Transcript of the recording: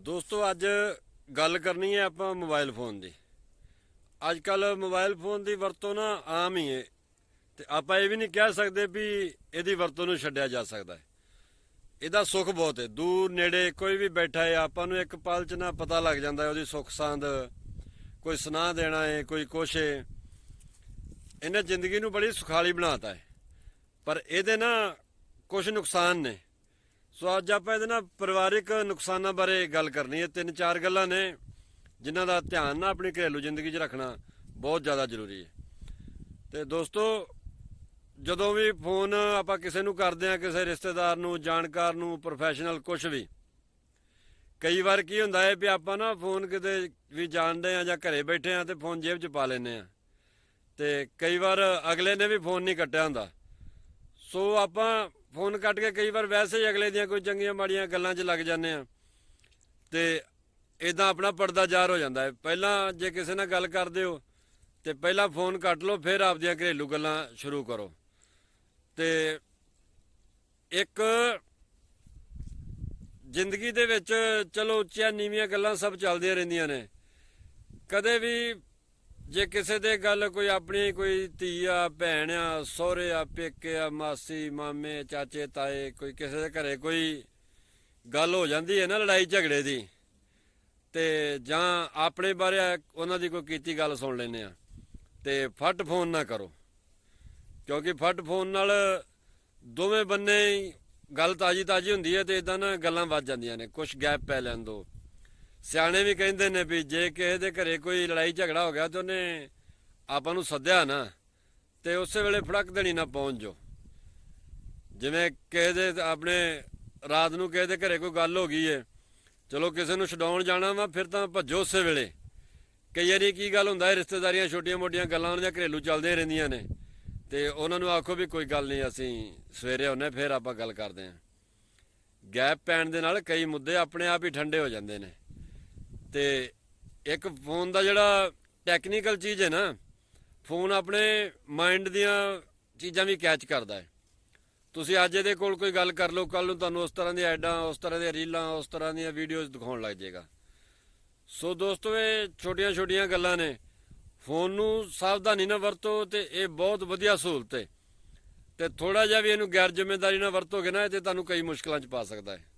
ਦੋਸਤੋ, ਅੱਜ ਗੱਲ ਕਰਨੀ ਹੈ ਆਪਾਂ ਮੋਬਾਈਲ ਫੋਨ ਦੀ। ਅੱਜ ਕੱਲ ਮੋਬਾਈਲ ਫੋਨ ਦੀ ਵਰਤੋਂ ਨਾ ਆਮ ਹੀ ਹੈ ਤੇ ਆਪਾਂ ਇਹ ਵੀ ਨਹੀਂ ਕਹਿ ਸਕਦੇ ਵੀ ਇਹਦੀ ਵਰਤੋਂ ਨੂੰ ਛੱਡਿਆ ਜਾ ਸਕਦਾ ਹੈ। ਇਹਦਾ ਸੁੱਖ ਬਹੁਤ ਹੈ। ਦੂਰ ਨੇੜੇ ਕੋਈ ਵੀ ਬੈਠਾ ਹੈ, ਆਪਾਂ ਨੂੰ ਇੱਕ ਪਲ ਚ ਨਾ ਪਤਾ ਲੱਗ ਜਾਂਦਾ ਹੈ ਉਹਦੀ ਸੁੱਖ ਸਾਂਦ। ਕੋਈ ਸੁਨਾਹ ਦੇਣਾ ਹੈ, ਕੋਈ ਕੁਛ ਹੈ। ਇਹਨੇ ਜ਼ਿੰਦਗੀ ਨੂੰ ਬੜੀ ਸੁਖਾਲੀ ਬਣਾਤਾ ਹੈ। ਪਰ ਇਹਦੇ ਨਾ ਕੁਝ ਨੁਕਸਾਨ ਨੇ। ਸੋ ਅੱਜ ਆਪਾਂ ਇਹਦੇ ਨਾਲ ਪਰਿਵਾਰਿਕ ਨੁਕਸਾਨਾਂ ਬਾਰੇ ਗੱਲ ਕਰਨੀ ਹੈ। ਤਿੰਨ ਚਾਰ ਗੱਲਾਂ ਨੇ ਜਿਨ੍ਹਾਂ ਦਾ ਧਿਆਨ ਨਾ ਆਪਣੀ ਘਰੇਲੂ ਜ਼ਿੰਦਗੀ 'ਚ ਰੱਖਣਾ ਬਹੁਤ ਜ਼ਿਆਦਾ ਜ਼ਰੂਰੀ ਹੈ। ਤੇ ਦੋਸਤੋ, ਜਦੋਂ ਵੀ ਫੋਨ ਆਪਾਂ ਕਿਸੇ ਨੂੰ ਕਰਦੇ ਆ ਕਿਸੇ ਰਿਸ਼ਤੇਦਾਰ ਨੂੰ, ਜਾਣਕਾਰ ਨੂੰ ਪ੍ਰੋਫੈਸ਼ਨਲ ਕੁਝ ਵੀ, ਕਈ ਵਾਰ ਕੀ ਹੁੰਦਾ ਹੈ ਵੀ ਆਪਾਂ ਨਾ ਫੋਨ ਕਿਤੇ ਵੀ ਜਾਣਦੇ ਆ ਜਾਂ ਘਰੇ ਬੈਠੇ ਆ ਤੇ ਫੋਨ ਜੇਬ 'ਚ ਪਾ ਲੈਨੇ ਆ ਤੇ ਕਈ ਵਾਰ ਅਗਲੇ ਨੇ ਵੀ ਫੋਨ ਨਹੀਂ ਕੱਟਿਆ ਹੁੰਦਾ। ਸੋ ਆਪਾਂ ਫੋਨ ਕੱਟ ਕੇ ਕਈ ਵਾਰ ਵੈਸੇ ਹੀ ਅਗਲੇ ਦੀਆਂ ਕੋਈ ਚੰਗੀਆਂ ਮਾੜੀਆਂ ਗੱਲਾਂ 'ਚ ਲੱਗ ਜਾਂਦੇ ਆ ਤੇ ਇਦਾਂ ਆਪਣਾ ਪਰਦਾ ਜ਼ਾਰ ਹੋ ਜਾਂਦਾ ਹੈ। ਪਹਿਲਾਂ ਜੇ ਕਿਸੇ ਨਾਲ ਗੱਲ ਕਰਦੇ ਹੋ, ਤੇ ਪਹਿਲਾਂ ਫੋਨ ਕੱਟ ਲਓ, ਫਿਰ ਆਪਦੀਆਂ ਘਰੇਲੂ ਗੱਲਾਂ ਸ਼ੁਰੂ ਕਰੋ। ਤੇ ਇੱਕ ਜ਼ਿੰਦਗੀ ਦੇ ਵਿੱਚ ਚਲੋ ਉੱਚੀਆਂ ਨੀਵੀਆਂ ਗੱਲਾਂ ਸਭ ਚੱਲਦੀਆਂ ਰਹਿੰਦੀਆਂ ਨੇ। ਕਦੇ ਵੀ ਜੇ ਕਿਸੇ ਦੇ ਗੱਲ ਕੋਈ ਆਪਣੀ ਕੋਈ ਧੀ ਆ ਭੈਣ ਆ, ਸਹੁਰੇ ਆ, ਪੇਕੇ ਆ, ਮਾਸੀ, ਮਾਮੇ, ਚਾਚੇ, ਤਾਏ, ਕੋਈ ਕਿਸੇ ਦੇ ਘਰੇ ਕੋਈ ਗੱਲ ਹੋ ਜਾਂਦੀ ਹੈ ਨਾ ਲੜਾਈ ਝਗੜੇ ਦੀ, ਤੇ ਜਾਂ ਆਪਣੇ ਬਾਰੇ ਉਹਨਾਂ ਦੀ ਕੋਈ ਕੀਤੀ ਗੱਲ ਸੁਣ ਲੈਂਦੇ ਆ ਤੇ ਫੱਟ ਫੋਨ ਨਾ ਕਰੋ, ਕਿਉਂਕਿ ਫੱਟ ਫੋਨ ਨਾਲ ਦੋਵੇਂ ਬੰਨੇ ਗੱਲ ਤਾਜੀ ਤਾਜੀ ਹੁੰਦੀ ਹੈ ਤੇ ਇਦਾਂ ਨਾ ਗੱਲਾਂ ਵੱਜ ਜਾਂਦੀਆਂ ਨੇ ਕੁਝ ਗੈਪ ਪੈ ਲੈਣ ਦੋ। ਸਿਆਣੇ ਵੀ ਕਹਿੰਦੇ ਨੇ ਵੀ ਜੇ ਕਿਸੇ ਦੇ ਘਰੇ ਕੋਈ ਲੜਾਈ ਝਗੜਾ ਹੋ ਗਿਆ ਤੇ ਉਹਨੇ ਆਪਾਂ ਨੂੰ ਸੱਦਿਆ ਨਾ, ਤੇ ਉਸੇ ਵੇਲੇ ਫੜਕ ਦੇਣੀ ਨਾ ਪਹੁੰਚ ਜੋ ਜਿਵੇਂ ਕਿਸੇ ਦੇ ਆਪਣੇ ਰਾਤ ਨੂੰ ਕਿਸੇ ਦੇ ਘਰੇ ਕੋਈ ਗੱਲ ਹੋ ਗਈ ਏ, ਚਲੋ ਕਿਸੇ ਨੂੰ ਛਡਾਉਣ ਜਾਣਾ ਵਾ, ਫਿਰ ਤਾਂ ਭੱਜੋ ਉਸੇ ਵੇਲੇ। ਕਈ ਵਾਰੀ ਕੀ ਗੱਲ ਹੁੰਦਾ ਹੈ ਰਿਸ਼ਤੇਦਾਰੀਆਂ ਛੋਟੀਆਂ-ਮੋਟੀਆਂ ਗੱਲਾਂ ਉਹਨਾਂ ਦੀਆਂ ਘਰੇਲੂ ਚੱਲਦੀਆਂ ਰਹਿੰਦੀਆਂ ਨੇ, ਤੇ ਉਹਨਾਂ ਨੂੰ ਆਖੋ ਵੀ ਕੋਈ ਗੱਲ ਨਹੀਂ, ਅਸੀਂ ਸਵੇਰੇ ਆਉਨੇ ਫਿਰ ਆਪਾਂ ਗੱਲ ਕਰਦੇ ਆਂ ਗੈਪ ਪੈਣ ਦੇ ਨਾਲ ਕਈ ਮੁੱਦੇ ਆਪਣੇ ਆਪ ਹੀ ਠੰਡੇ ਹੋ ਜਾਂਦੇ ਨੇ। ਤੇ ਇੱਕ ਫੋਨ ਦਾ ਜਿਹੜਾ ਟੈਕਨੀਕਲ ਚੀਜ਼ ਹੈ ਨਾ ਫੋਨ ਆਪਣੇ ਮਾਈਂਡ ਦੀਆਂ ਚੀਜ਼ਾਂ ਵੀ ਕੈਚ ਕਰਦਾ ਹੈ। ਤੁਸੀਂ ਅੱਜ ਇਹਦੇ ਕੋਲ ਕੋਈ ਗੱਲ ਕਰ ਲਓ ਕੱਲ ਨੂੰ ਤੁਹਾਨੂੰ ਉਸ ਤਰ੍ਹਾਂ ਦੀਆਂ ਐਡਾਂ ਉਸ ਤਰ੍ਹਾਂ ਦੀਆਂ ਰੀਲਾਂ ਉਸ ਤਰ੍ਹਾਂ ਦੀਆਂ ਵੀਡੀਓਜ਼ ਦਿਖਾਉਣ ਲੱਗ ਜਾਏਗਾ। ਸੋ ਦੋਸਤੋ, ਇਹ ਛੋਟੀਆਂ-ਛੋਟੀਆਂ ਗੱਲਾਂ ਨੇ। ਫੋਨ ਨੂੰ ਸਾਵਧਾਨੀ ਨਾਲ ਵਰਤੋ ਤੇ ਇਹ ਬਹੁਤ ਵਧੀਆ ਸਹੂਲਤ ਹੈ। ਤੇ ਥੋੜਾ ਜਿਹਾ ਵੀ ਇਹਨੂੰ ਗੈਰ ਜ਼ਿੰਮੇਵਾਰੀ ਨਾਲ ਵਰਤੋਗੇ ਨਾ, ਇਹ ਤੇ ਤੁਹਾਨੂੰ ਕਈ ਮੁਸ਼ਕਲਾਂ 'ਚ ਪਾ ਸਕਦਾ ਹੈ।